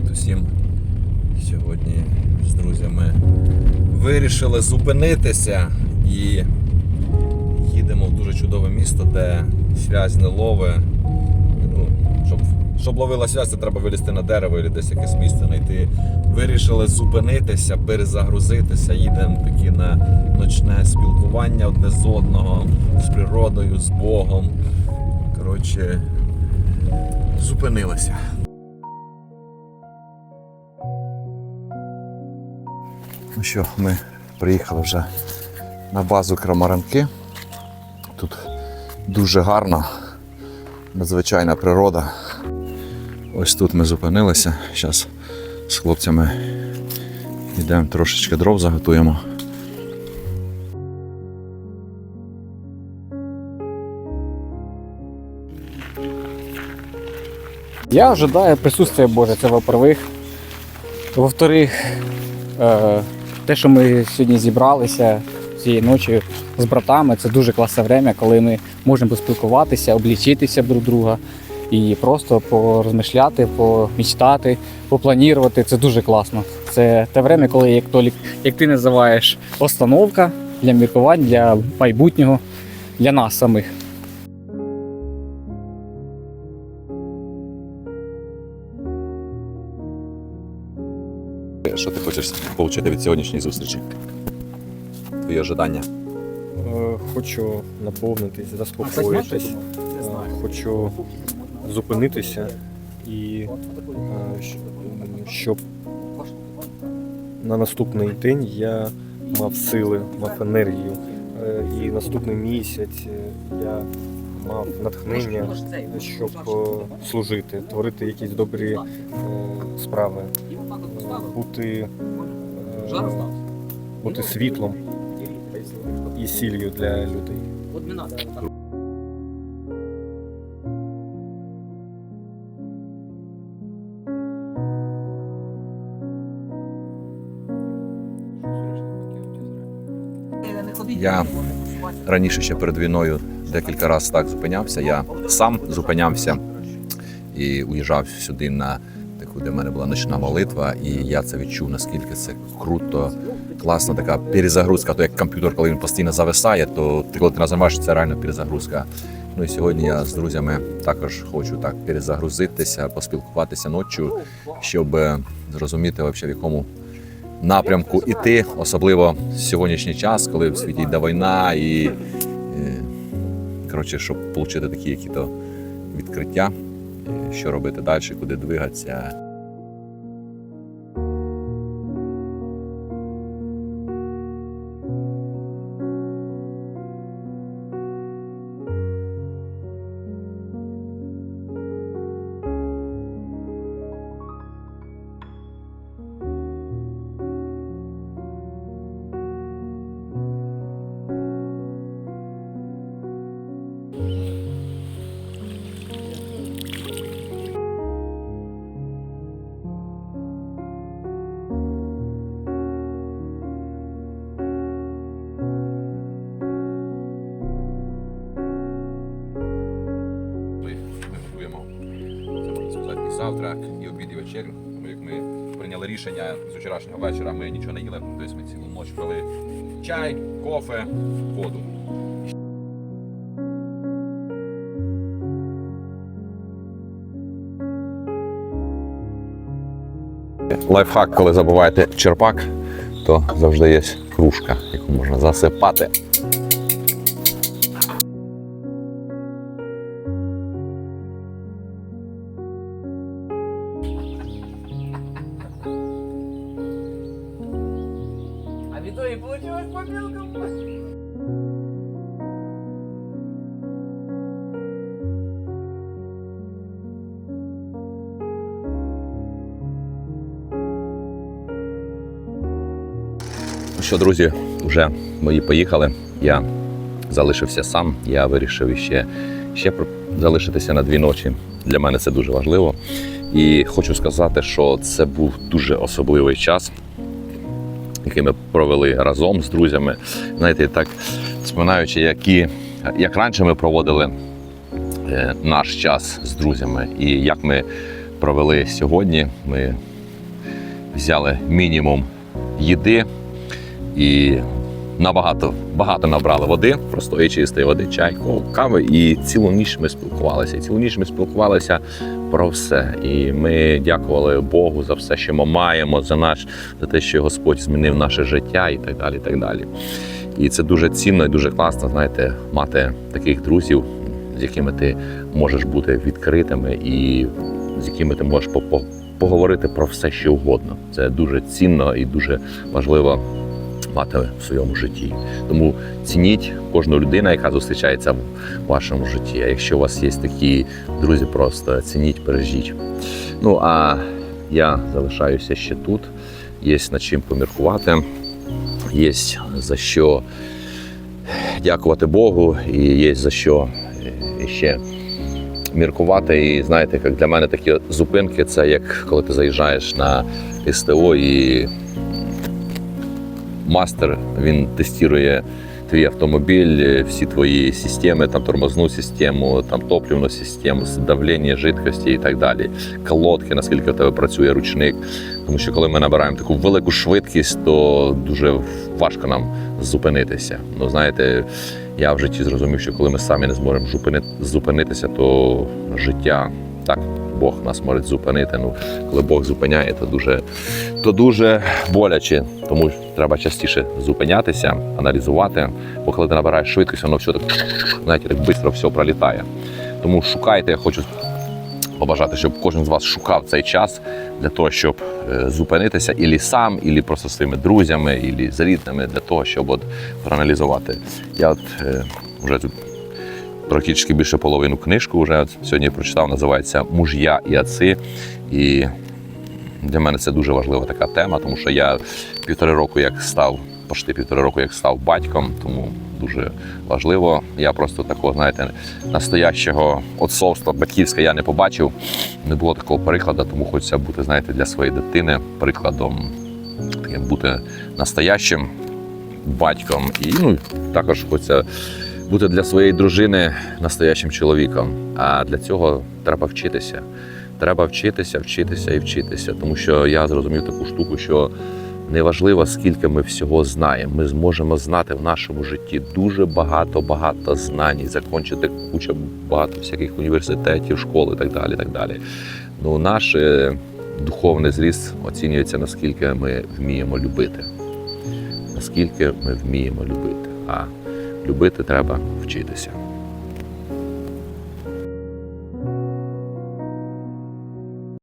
Привіт усім. Сьогодні з друзями вирішили зупинитися і їдемо в дуже чудове місто, де связь не лове. Ну, щоб, щоб ловила связь, це треба вилізти на дерево і десь якесь місце знайти. Вирішили зупинитися, перезагрузитися. Їдемо таки на ночне спілкування одне з одного, з природою, з Богом. Коротше, зупинилися. Ну що, ми приїхали вже на базу Крамаранки. Тут дуже гарно, надзвичайна природа. Ось тут ми зупинилися. Зараз з хлопцями йдемо трошечки дров заготуємо. Я ожидаю присутствия Божье, це во-первых. Во-вторых, е, те, що ми сьогодні зібралися цієї ночі з братами, це дуже класне время, коли ми можемо поспілкуватися, облічитися друг друга і просто порозмишляти, помічтати, попланувати. Це дуже класно. Це те время, коли, як, Толік, як ти називаєш, остановка для міркувань, для майбутнього, для нас самих. Що ти хочеш отримати від сьогоднішньої зустрічі? Твої ожидання. Е, Хочу наповнитись, заспокоїтись, Е, хочу зупинитися і е, щ- щоб на наступний день я мав сили, мав енергію. Е, І наступний місяць е, я мав натхнення, щоб е, служити, творити якісь добрі е, справи, бути, е, бути світлом і сіллю для людей. Я раніше ще перед війною декілька разів так зупинявся. Я сам зупинявся і уїжджав сюди на таку, де в мене була ночна молитва, і я це відчув, наскільки це круто, класна така перезагрузка. То як комп'ютер, коли він постійно зависає, то ти коли ти нажимаєш, це реально перезагрузка. Ну і сьогодні я з друзями також хочу так перезагрузитися, поспілкуватися ночі, щоб е, зрозуміти, в якому напрямку іти, особливо в сьогоднішній час, коли в світі йде війна, і е, коротше, щоб отримати такі які-то відкриття, е, що робити далі, куди двигатися. Завтра, і обід, і вечерю. Тому як ми прийняли рішення з вчорашнього вечора, ми нічого не їли, тобто ми цілу ніч пили чай, кофе, воду. Лайфхак, коли забуваєте черпак, то завжди є кружка, яку можна засипати. А в итоге получилась попилка. Ну що, друзі, вже мої поїхали. Я залишився сам. Я вирішив ще, ще залишитися на дві ночі. Для мене це дуже важливо. І хочу сказати, що це був дуже особливий час, який ми провели разом з друзями. Знаєте, так споминаючи, які, як раніше ми проводили е, наш час з друзями, і як ми провели сьогодні. Ми взяли мінімум їди і набагато багато набрали води, простої чистої води, чай, кави. І цілу ніч ми спілкувалися. Цілу ніч ми спілкувалися про все. І ми дякували Богу за все, що ми маємо, за наш за те, що Господь змінив наше життя і так далі. І так далі. І це дуже цінно і дуже класно, знаєте, мати таких друзів, з якими ти можеш бути відкритими і з якими ти можеш по- по- поговорити про все, що угодно. Це дуже цінно і дуже важливо мати в своєму житті. Тому цініть кожну людину, яка зустрічається в вашому житті. А якщо у вас є такі друзі, просто цініть, бережіть. Ну а я залишаюся ще тут. Є над чим поміркувати, є за що дякувати Богу, і є за що е, ще міркувати. І знаєте, як для мене такі зупинки це як коли ти заїжджаєш на СТО і мастер він тестує твій автомобіль, е, всі твої системи, там тормозну систему, там топливну систему, давлення жидкості і так далі. Колодки, наскільки у тебе працює ручник. Тому що коли ми набираємо таку велику швидкість, то дуже важко нам зупинитися. Ну знаєте, я в житті зрозумів, що коли ми самі не зможемо зупинитися, то життя так. Бог нас може зупинити. Ну, коли Бог зупиняє, то дуже, то дуже боляче. Тому треба частіше зупинятися, аналізувати. Бо коли ти набираєш швидкість, воно все так, знаєте, так швидко все пролітає. Тому шукайте, я хочу побажати, щоб кожен з вас шукав цей час для того, щоб е, зупинитися ілі сам, ілі просто зі своїми друзями, ілі з рідними, для того, щоб от проаналізувати. Я от е, вже практично більше половину книжку вже сьогодні прочитав, називається Муж'я і отці. І для мене це дуже важлива така тема, тому що я півтори року як став, почти півтори року як став батьком, тому дуже важливо. Я просто такого, знаєте, настоящого отцовства батьківська я не побачив. Не було такого прикладу, тому хочеться бути, знаєте, для своєї дитини прикладом, таким бути настоящим батьком. І ну, також хочеться бути для своєї дружини настоящим чоловіком. А для цього треба вчитися. Треба вчитися, вчитися і вчитися. Тому що я зрозумів таку штуку, що неважливо, скільки ми всього знаємо. Ми зможемо знати в нашому житті дуже багато, багато знань, і закінчити кучу багато всяких університетів, школ і так далі. Так далі. Ну, наш е, духовний зріст оцінюється, наскільки ми вміємо любити. Наскільки ми вміємо любити. А любити треба вчитися.